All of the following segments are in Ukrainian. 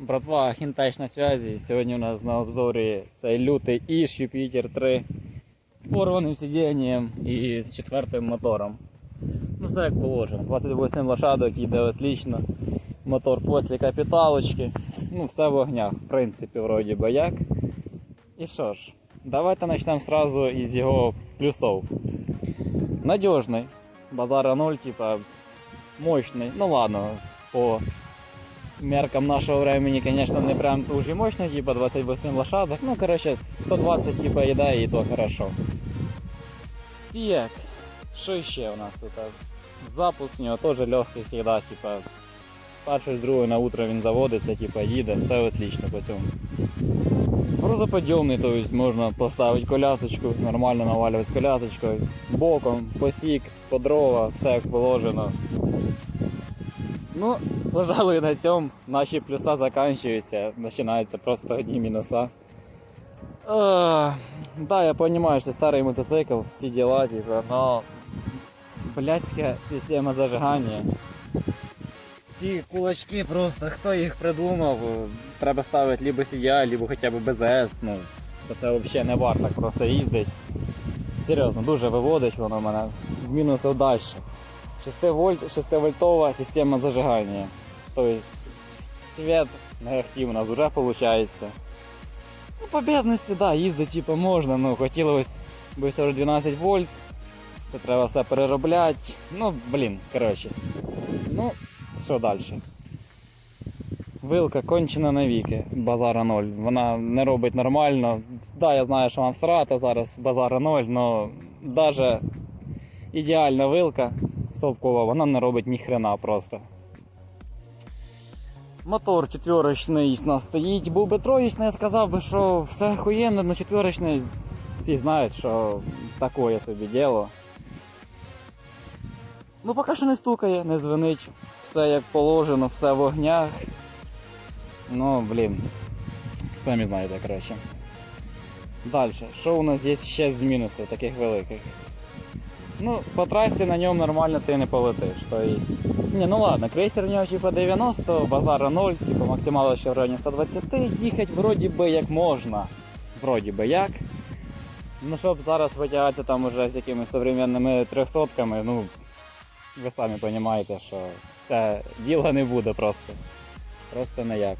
Братва, хінтеч на зв'язі. Сьогодні у нас на обзорі цей лютий Іш Юпітер 3 з порваним сидінням і з четвертим мотором. Ну все як положено. 28 лошадок їде отлично. Мотор після капіталочки. Ну, все в огнях, в принципі, вроді би як. І що ж, давайте почнемо сразу із його плюсов. Надіжний. Базара 0, типа мощний. Ну ладно, по меркам нашего времени, конечно, не прям дуже мощный, типа 28 лошадок. Ну, короче, 120 типа еда и то хорошо. Так, що ще у нас тут? Запуск у нього теж легкий всегда, типа перший з другої на утро він заводиться, типа їде, все отлично по цьому. Грузоподйомний, то есть можна поставити колясочку, нормально навалювати з колясочкою, боком, посік, по дрова, все як положено. Ну, пожалуй, на цьому наші плюса заканчиваються, починаються просто одні мінуса. Е, да, я понимаю, что старый мотоцикл, все дела, типа, но блядська система зажигання. Ці кулачки просто, хто їх придумав, треба ставити либо CDI, либо хоча б БЗС, ну, бо це взагалі не варто просто їздить. Серйозно, дуже виводить воно мене з мінусів далі. 6 вольт, 6 вольтова система зажигання. Тобто цвет негатив у нас вже виходить. Ну, по бідності, да, їздити типу, можна, ну хотілося б 12 вольт, то треба все переробляти. Ну, блін, коротше. Ну, що далі? Вилка кончена навіки, базара 0. Вона не робить нормально. Да, я знаю, що вам всрати зараз базара 0, але навіть ідеальна вилка совкова, вона не робить ні хрена просто. Мотор четверочний нас стоїть. Був би троєчний, я сказав би, що все охуєнно, але четверочний всі знають, що таке собі діло. Ну поки що не стукає, не звенить, все як положено, все в огнях. Ну, блін. Самі знаєте, коротше. Далі, що у нас є ще з мінусів таких великих? Ну, по трасі на ньому нормально ти не полетиш. То есть... Не, ну ладно, крейсер у нього типа 90, базара 0, типа максимально ще в районі 120, їхати вроді би як можна. Вроді би як. Ну щоб зараз витягатися там уже з якимись современними 300 ну ви самі розумієте, що це діло не буде просто. Просто ніяк.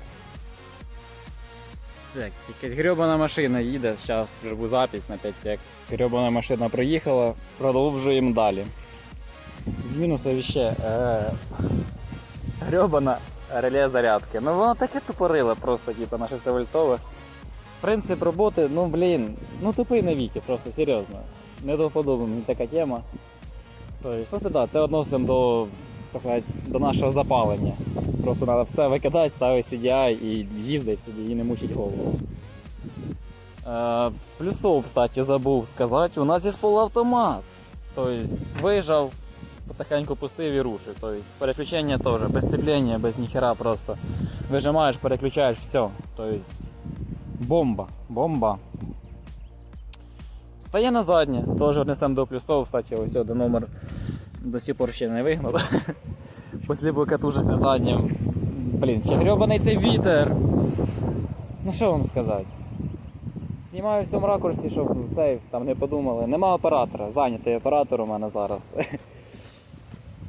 Так, якась грьобана машина їде, зараз зробу запись на 5 сек. Грьобана машина проїхала, продовжуємо далі. З мінусів ще е, грьобана реле зарядки. Ну воно таке тупориле просто, типу, на 6 вольтових. Принцип роботи, ну блін, ну тупий навіки, просто серйозно. Не до вподоби мені така тема. Тобто, це відносимо до, так сказати, до нашого запалення. Просто треба все викидати, ставити CDI і їздити собі і не мучить голову. Е, плюсов, кстати, забув сказати, у нас є полуавтомат. Тобто вижав, потихеньку пустив і рушив. Тобто переключення теж, без сцеплення, без ніхера просто. Вижимаєш, переключаєш, все. Тобто бомба, бомба. Стає на заднє, теж внесемо до плюсов, кстати, ось один номер до сих пор ще не вигнав. Після катушек на заднім. Блін, ще грьобаний цей вітер. Ну що вам сказати? Знімаю в цьому ракурсі, щоб цей там не подумали. Нема оператора, зайнятий оператор у мене зараз.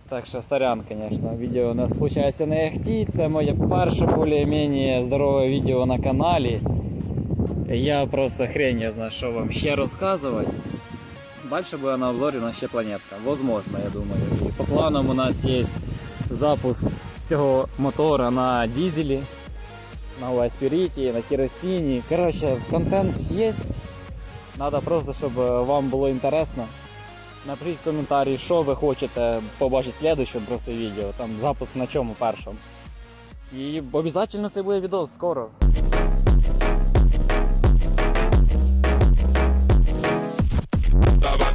Так що сорян, звісно, відео у нас виходить не ахті. Це моє перше більш-менш здорове відео на каналі. Я просто хрень, я знаю, що вам ще розказувати. Далі буде на обзорі у нас ще планетка. Возможно, я думаю. І по планам у нас є запуск цього мотора на дизелі, на Уаспіріті, на керосині. Коротше, контент є. Треба просто, щоб вам було інтересно. Напишіть в коментарі, що ви хочете побачити в слідчому просто відео. Там запуск на чому першому. І обов'язково це буде відео скоро. Tava